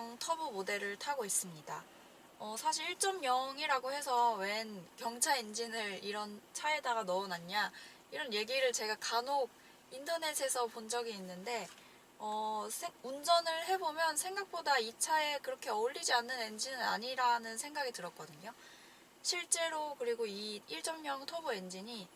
1.0 터보 모델을 타고 있습니다. 어, 사실 1.0이라고 해서 웬 경차 엔진을 이런 차에다가 넣어놨냐 이런 얘기를 제가 간혹 인터넷에서 본 적이 있는데 어, 생- 운전을 해보면 생각보다 이 차에 그렇게 어울리지 않는 엔진은 아니라는 생각이 들었거든요. 실제로 그리고 이 1.0 터보 엔진이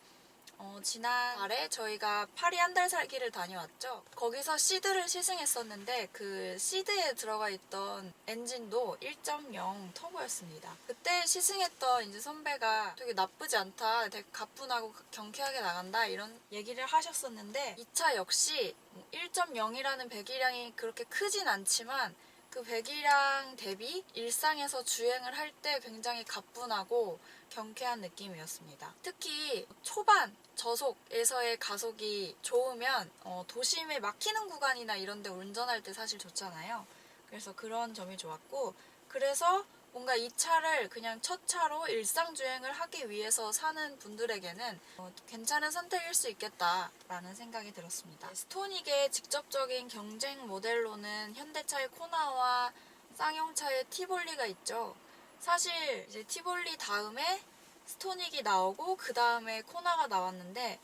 어, 지난달에 저희가 파리 한 달 살기를 다녀왔죠. 거기서 시드를 시승했었는데 그 시드에 들어가 있던 엔진도 1.0 터보였습니다. 그때 시승했던 이제 선배가 되게 나쁘지 않다, 되게 가뿐하고 경쾌하게 나간다 이런 얘기를 하셨었는데 이 차 역시 1.0이라는 배기량이 그렇게 크진 않지만 그 배기량 대비 일상에서 주행을 할 때 굉장히 가뿐하고 경쾌한 느낌이었습니다. 특히 초반 저속에서의 가속이 좋으면 어, 도심에 막히는 구간이나 이런 데 운전할 때 사실 좋잖아요. 그래서 그런 점이 좋았고 그래서 뭔가 이 차를 그냥 첫 차로 일상 주행을 하기 위해서 사는 분들에게는 어, 괜찮은 선택일 수 있겠다라는 생각이 들었습니다. 스토닉의 직접적인 경쟁 모델로는 현대차의 코나와 쌍용차의 티볼리가 있죠. 사실 이제 티볼리 다음에 스토닉이 나오고 그 다음에 코나가 나왔는데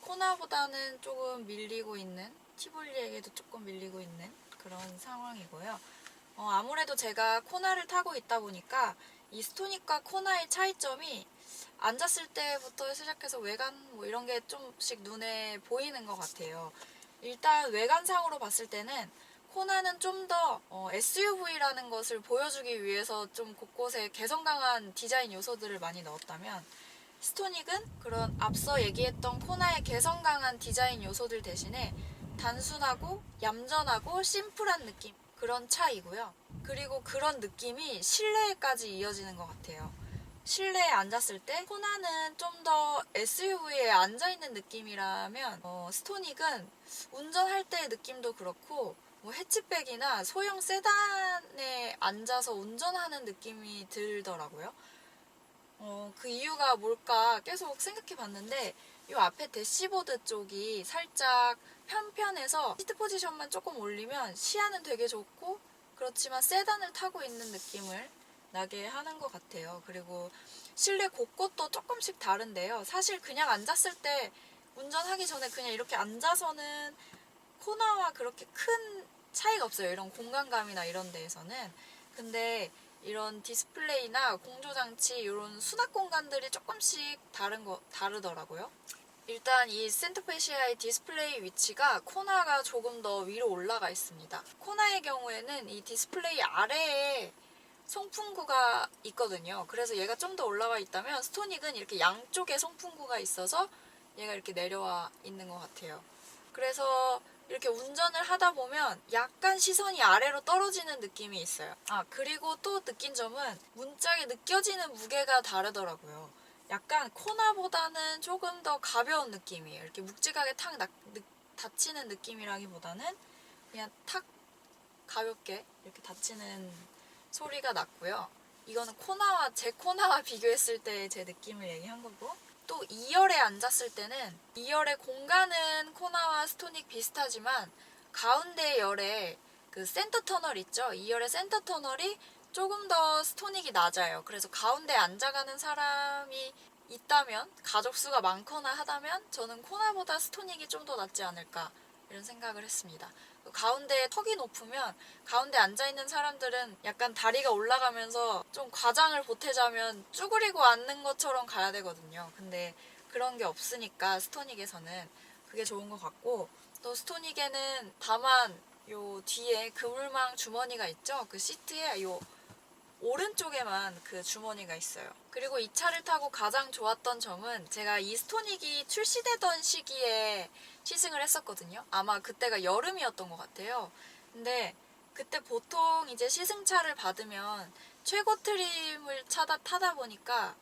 코나보다는 조금 밀리고 있는 티볼리에게도 조금 밀리고 있는 그런 상황이고요. 어, 아무래도 제가 코나를 타고 있다 보니까 이 스토닉과 코나의 차이점이 앉았을 때부터 시작해서 외관 뭐 이런 게 좀씩 눈에 보이는 것 같아요. 일단 외관상으로 봤을 때는 코나는 좀 더 SUV라는 것을 보여주기 위해서 좀 곳곳에 개성 강한 디자인 요소들을 많이 넣었다면 스토닉은 그런 앞서 얘기했던 코나의 개성 강한 디자인 요소들 대신에 단순하고 얌전하고 심플한 느낌 그런 차이고요. 그리고 그런 느낌이 실내에까지 이어지는 것 같아요. 실내에 앉았을 때 코나는 좀 더 SUV에 앉아있는 느낌이라면 어, 스토닉은 운전할 때의 느낌도 그렇고 뭐 해치백이나 소형 세단에 앉아서 운전하는 느낌이 들더라고요. 어, 그 이유가 뭘까 계속 생각해 봤는데 이 앞에 대시보드 쪽이 살짝 편편해서 시트 포지션만 조금 올리면 시야는 되게 좋고 그렇지만 세단을 타고 있는 느낌을 나게 하는 것 같아요. 그리고 실내 곳곳도 조금씩 다른데요. 사실 그냥 앉았을 때 운전하기 전에 그냥 이렇게 앉아서는 코나와 그렇게 큰 차이가 없어요. 이런 공간감이나 이런 데에서는. 근데 이런 디스플레이나 공조장치 이런 수납 공간들이 조금씩 다른 거 다르더라고요. 일단 이 센터페시아의 디스플레이 위치가 코나가 조금 더 위로 올라가 있습니다. 코나의 경우에는 이 디스플레이 아래에 송풍구가 있거든요. 그래서 얘가 좀 더 올라와 있다면 스토닉은 이렇게 양쪽에 송풍구가 있어서 얘가 이렇게 내려와 있는 것 같아요. 그래서 이렇게 운전을 하다 보면 약간 시선이 아래로 떨어지는 느낌이 있어요. 아, 그리고 또 느낀 점은 문짝에 느껴지는 무게가 다르더라고요. 약간 코나보다는 조금 더 가벼운 느낌이에요. 이렇게 묵직하게 탁 나- 느- 닫히는 느낌이라기보다는 그냥 탁 가볍게 이렇게 닫히는 소리가 났고요. 이거는 코나와 제 코나와 비교했을 때 제 느낌을 얘기한 거고 또 2열에 앉았을 때는 2열의 공간은 코나와 스토닉 비슷하지만 가운데 열에 그 센터 터널 있죠? 2열의 센터 터널이 조금 더 스토닉이 낮아요. 그래서 가운데 앉아가는 사람이 있다면 가족 수가 많거나 하다면 저는 코나보다 스토닉이 좀 더 낫지 않을까 이런 생각을 했습니다. 가운데 턱이 높으면 가운데 앉아 있는 사람들은 약간 다리가 올라가면서 좀 과장을 보태자면 쭈그리고 앉는 것처럼 가야 되거든요. 근데 그런 게 없으니까 스토닉에서는 그게 좋은 것 같고 또 스토닉에는 다만 요 뒤에 그물망 주머니가 있죠. 그 시트에 요 오른쪽에만 그 주머니가 있어요. 그리고 이 차를 타고 가장 좋았던 점은 제가 이 스토닉이 출시되던 시기에 시승을 했었거든요. 아마 그때가 여름이었던 것 같아요. 근데 그때 보통 이제 시승차를 받으면 최고 트림을 차다 타다 보니까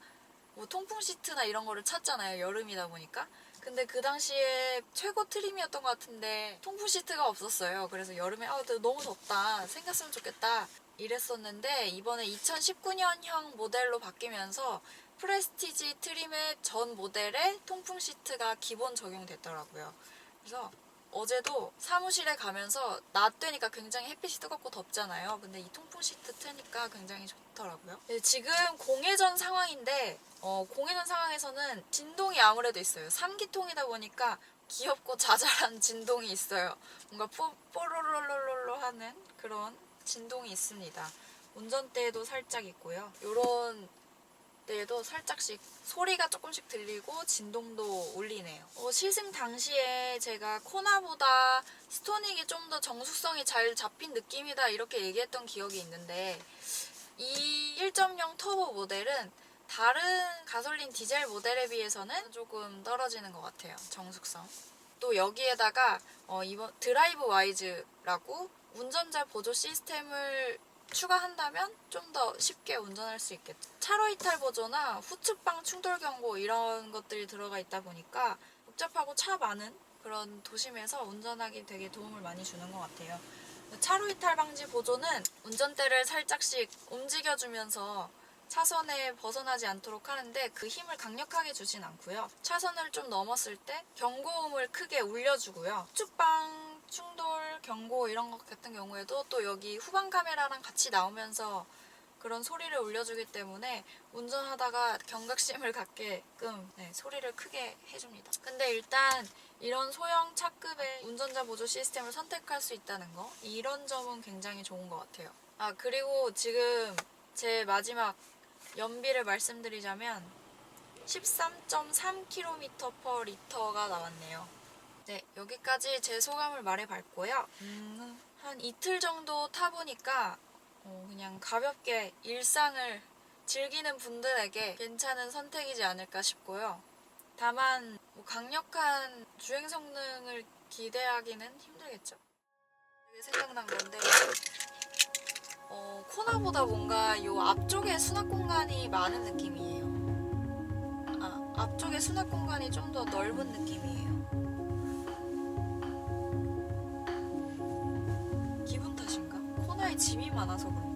뭐 통풍 시트나 이런 거를 찾잖아요. 여름이다 보니까. 근데 그 당시에 최고 트림이었던 것 같은데 통풍 시트가 없었어요. 그래서 여름에 아 너무 덥다. 생겼으면 좋겠다. 이랬었는데 이번에 2019년형 모델로 바뀌면서 프레스티지 트림의 전 모델에 통풍 시트가 기본 적용됐더라고요. 그래서 어제도 사무실에 가면서 낮 되니까 굉장히 햇빛이 뜨겁고 덥잖아요. 근데 이 통풍 시트 트니까 굉장히 좋더라고요. 네, 지금 공회전 상황인데 어, 공회전 상황에서는 진동이 아무래도 있어요. 3기통이다 보니까 귀엽고 자잘한 진동이 있어요. 뭔가 뽀, 뽀로로로로로 하는 그런 진동이 있습니다. 운전대에도 살짝 있고요. 요런 때에도 살짝씩 소리가 조금씩 들리고 진동도 울리네요. 어, 시승 당시에 제가 코나보다 스토닉이 좀 더 정숙성이 잘 잡힌 느낌이다 이렇게 얘기했던 기억이 있는데 이 1.0 터보 모델은 다른 가솔린 디젤 모델에 비해서는 조금 떨어지는 것 같아요. 정숙성. 또 여기에다가 어, 이번 드라이브 와이즈라고 운전자 보조 시스템을 추가한다면 좀 더 쉽게 운전할 수 있겠죠. 차로 이탈 보조나 후측방 충돌 경고 이런 것들이 들어가 있다 보니까 복잡하고 차 많은 그런 도심에서 운전하기 되게 도움을 많이 주는 것 같아요. 차로 이탈 방지 보조는 운전대를 살짝씩 움직여주면서 차선에 벗어나지 않도록 하는데 그 힘을 강력하게 주진 않고요. 차선을 좀 넘었을 때 경고음을 크게 울려주고요. 후측방 충돌 경고 이런 것 같은 경우에도 또 여기 후방 카메라랑 같이 나오면서 그런 소리를 울려주기 때문에 운전하다가 경각심을 갖게끔 네, 소리를 크게 해줍니다. 근데 일단 이런 소형 차급의 운전자 보조 시스템을 선택할 수 있다는 거 이런 점은 굉장히 좋은 것 같아요. 아 그리고 지금 제 마지막 연비를 말씀드리자면 13.3km per 리터가 나왔네요. 네, 여기까지 제 소감을 말해봤고요. 음, 한 이틀 정도 타보니까 어, 그냥 가볍게 일상을 즐기는 분들에게 괜찮은 선택이지 않을까 싶고요. 다만 뭐 강력한 주행 성능을 기대하기는 힘들겠죠. 생각난 건데 어, 코나보다 뭔가 이 앞쪽에 수납 공간이 많은 느낌이에요. 아, 앞쪽에 수납 공간이 좀 더 넓은 느낌이에요. 짐이 많아서 그런가?